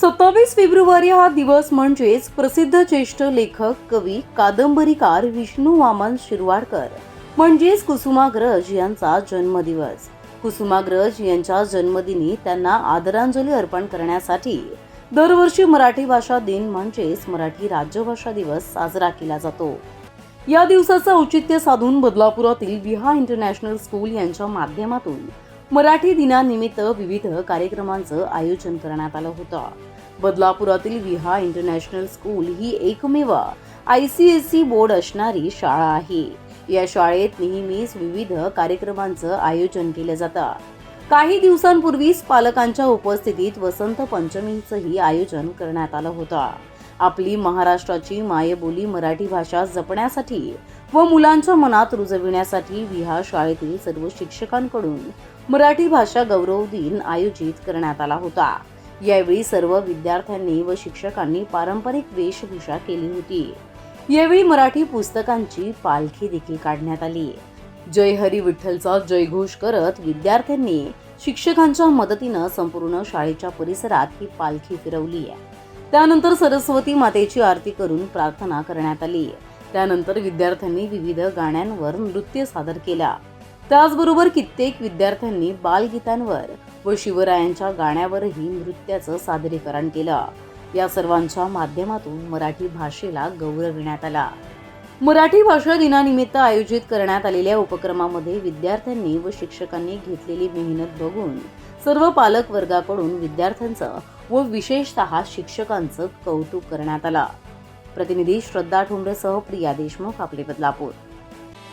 सत्तावीस फेब्रुवारी हा दिवस म्हणजेच प्रसिद्ध ज्येष्ठ लेखक कवी कादंबरीकार विष्णू वामन शिरवाडकर. म्हणजेच कुसुमाग्रज यांचा जन्मदिवस. कुसुमाग्रज यांच्या जन्मदिनी त्यांना आदरांजली अर्पण करण्यासाठी दरवर्षी मराठी भाषा दिन म्हणजेच मराठी राज्यभाषा दिवस साजरा केला जातो. या दिवसाचं औचित्य साधून बदलापुरातील विहा इंटरनॅशनल स्कूल यांच्या माध्यमातून मराठी दिनानिमित्त विविध कार्यक्रमांचं आयोजन करण्यात आलं होतं. बदलापुरातील विहा इंटरनॅशनल स्कूल ही एकमेव I C S C board असणारी शाळा आहे. या शाळेत नेहमीच विविध कार्यक्रमांचं आयोजन केलं जातं. काही दिवसांपूर्वीच पालकांच्या उपस्थितीत वसंत पंचमीचंही आयोजन करण्यात आलं होतं. आपली महाराष्ट्राची मायबोली मराठी भाषा जपण्यासाठी व मुलांच्या मनात रुजविण्यासाठी विहा शाळेतील सर्व शिक्षकांकडून मराठी भाषा गौरव दिन आयोजित करण्यात आला होता. यावेळी सर्व विद्यार्थ्यांनी व शिक्षकांनी पारंपरिक वेशभूषा केली होती. यावेळी मराठी पुस्तकांची पालखी देखील काढण्यात आली. जय हरी विठ्ठलचा जयघोष करत विद्यार्थ्यांनी शिक्षकांच्या मदतीनं संपूर्ण शाळेच्या परिसरात ही पालखी फिरवली. त्यानंतर सरस्वती मातेची आरती करून प्रार्थना करण्यात आली. त्यानंतर विद्यार्थ्यांनी विविध गाण्यांवर नृत्य सादर केला. त्याचबरोबर कित्येक विद्यार्थ्यांनी बालगीतांवर व शिवरायांच्या गाण्यावरही नृत्याचं सादरीकरण केलं. या सर्वांच्या माध्यमातून मराठी भाषेला गौरविण्यात आला. मराठी भाषा दिनानिमित्त आयोजित करण्यात आलेल्या उपक्रमामध्ये विद्यार्थ्यांनी व शिक्षकांनी घेतलेली मेहनत बघून सर्व पालक वर्गाकडून विद्यार्थ्यांचं व विशेषतः शिक्षकांचं कौतुक करण्यात आलं. प्रतिनिधी श्रद्धा ठोंबरेसह प्रिया देशमुख आपले बदलापूर.